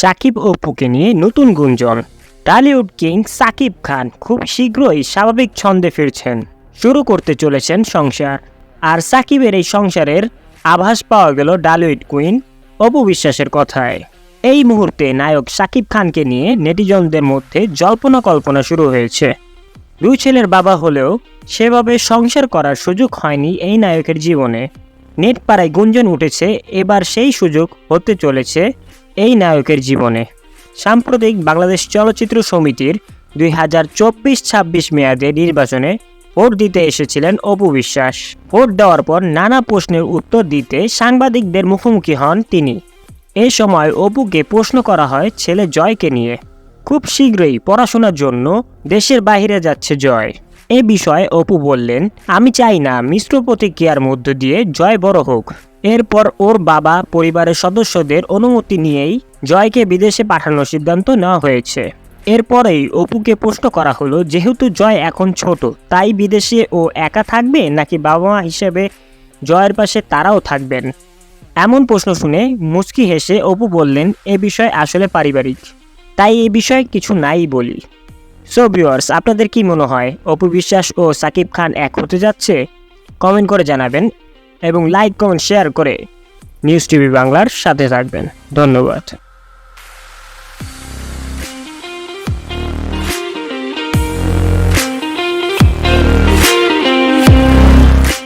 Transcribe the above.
সাকিব অপুকে নিয়ে নতুন গুঞ্জন। টালিউড কিং সাকিব খান খুব শীঘ্রই স্বাভাবিক ছন্দে ফিরছেন। শুরু করতে চলেছেন সংসার। আর সাকিবের এই সংসারের আভাস পাওয়া গেল ডালিউড কুইন অপু বিশ্বাসের কথায়। এই মুহূর্তে নায়ক সাকিব খানকে নিয়ে নেটিজনদের মধ্যে জল্পনা কল্পনা শুরু হয়েছে। দুই ছেলের বাবা হলেও সেভাবে সংসার করার সুযোগ হয়নি এই নায়কের জীবনে। নেট পাড়ায় গুঞ্জন উঠেছে, এবার সেই সুযোগ হতে চলেছে এই নায়কের জীবনে। সাম্প্রতিক বাংলাদেশ চলচ্চিত্র সমিতির দুই হাজার চব্বিশ ছাব্বিশ মেয়াদে নির্বাচনে ভোট দিতে এসেছিলেন অপু বিশ্বাস। ভোট দেওয়ার পর নানা প্রশ্নের উত্তর দিতে সাংবাদিকদের মুখোমুখি হন তিনি। এ সময় অপুকে প্রশ্ন করা হয় ছেলে জয়কে নিয়ে। খুব শীঘ্রই পড়াশোনার জন্য দেশের বাইরে যাচ্ছে জয়। এ বিষয়ে অপু বললেন, আমি চাই না, মিশ্র প্রতিক্রিয়ার মধ্য দিয়ে জয় বড় হোক। এরপর ওর বাবা, পরিবারের সদস্যদের অনুমতি নিয়েই জয়কে বিদেশে পাঠানোর সিদ্ধান্ত নেওয়া হয়েছে। এরপরেই অপুকে প্রশ্ন করা হলো, যেহেতু জয় এখন ছোট, তাই বিদেশে ও একা থাকবে নাকি বাবা মা হিসেবে জয়ের পাশে তারাও থাকবেন? এমন প্রশ্ন শুনে মুচকি হেসে অপু বললেন, এ বিষয় আসলে পারিবারিক। তাই এ বিষয়ে কিছু নাই বলি। সো ভিউয়ার্স আপনাদের কি মনে হয় অপু বিশ্বাস ও সাকিব খান এক হতে যাচ্ছে? কমেন্ট করে জানাবেন এবং লাইক, কমেন্ট, শেয়ার করে নিউজ টিভি বাংলার সাথে থাকবেন। ধন্যবাদ।